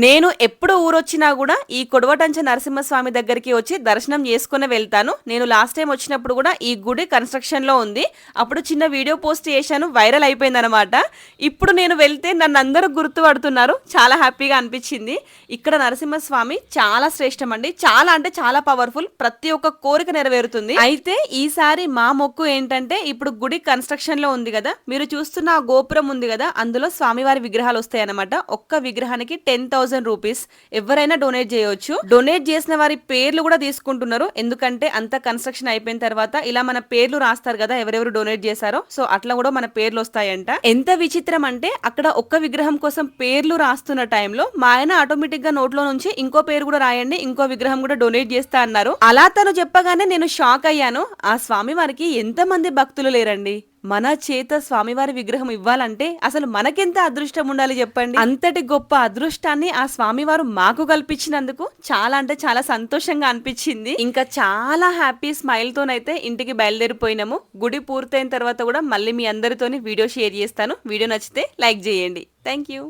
నేను ఎప్పుడు ఊరొచ్చినా కూడా ఈ కొడవటంచ నరసింహస్వామి దగ్గరికి వచ్చి దర్శనం చేసుకుని వెళ్తాను. నేను లాస్ట్ టైం వచ్చినప్పుడు కూడా ఈ గుడి కన్స్ట్రక్షన్లో ఉంది. అప్పుడు చిన్న వీడియో పోస్ట్ చేశాను వైరల్ అయిపోయింది అనమాట ఇప్పుడు నేను వెళ్తే నన్ను అందరూ గుర్తుపడుతున్నారు. చాలా హ్యాపీగా అనిపించింది. ఇక్కడ నరసింహస్వామి చాలా శ్రేష్టం అండి చాలా అంటే చాలా పవర్ఫుల్ ప్రతి ఒక్క కోరిక నెరవేరుతుంది. అయితే ఈసారి మా మొక్కు ఏంటంటే ఇప్పుడు గుడి కన్స్ట్రక్షన్లో ఉంది కదా. మీరు చూస్తున్న ఆ గోపురం ఉంది కదా. అందులో స్వామివారి విగ్రహాలు వస్తాయి అనమాట ఒక్క విగ్రహానికి టెన్ థౌసండ్ రూపీస్ ఎవరైనా డొనేట్ చేయొచ్చు. డొనేట్ చేసిన వారి పేర్లు కూడా తీసుకుంటున్నారు. ఎందుకంటే అంత కన్స్ట్రక్షన్ అయిపోయిన తర్వాత ఇలా మన పేర్లు రాస్తారు కదా ఎవరెవరు డొనేట్ చేశారో. సో అట్లా కూడా మన పేర్లు వస్తాయంట. ఎంత విచిత్రం అంటే అక్కడ ఒక్క విగ్రహం కోసం పేర్లు రాస్తున్న టైంలో మా ఆయన ఆటోమేటిక్గా నోట్లో నుంచి ఇంకో పేరు కూడా రాయండి ఇంకో విగ్రహం కూడా డొనేట్ చేస్తా అన్నారు. అలా తను చెప్పగానే నేను షాక్ అయ్యాను. ఆ స్వామి వారికి ఎంత మంది భక్తులు లేరండి. మన చేత స్వామివారి విగ్రహం ఇవ్వాలంటే అసలు మనకెంత అదృష్టం ఉండాలి చెప్పండి? అంతటి గొప్ప అదృష్టాన్ని ఆ స్వామివారు మాకు కల్పించినందుకు చాలా అంటే చాలా సంతోషంగా అనిపించింది. ఇంకా చాలా హ్యాపీ స్మైల్ తోనైతే ఇంటికి బయలుదేరిపోయినాము. గుడి పూర్తయిన తర్వాత కూడా మళ్ళీ మీ అందరితోని వీడియో షేర్ చేస్తాను. వీడియో నచ్చితే లైక్ చేయండి. Thank you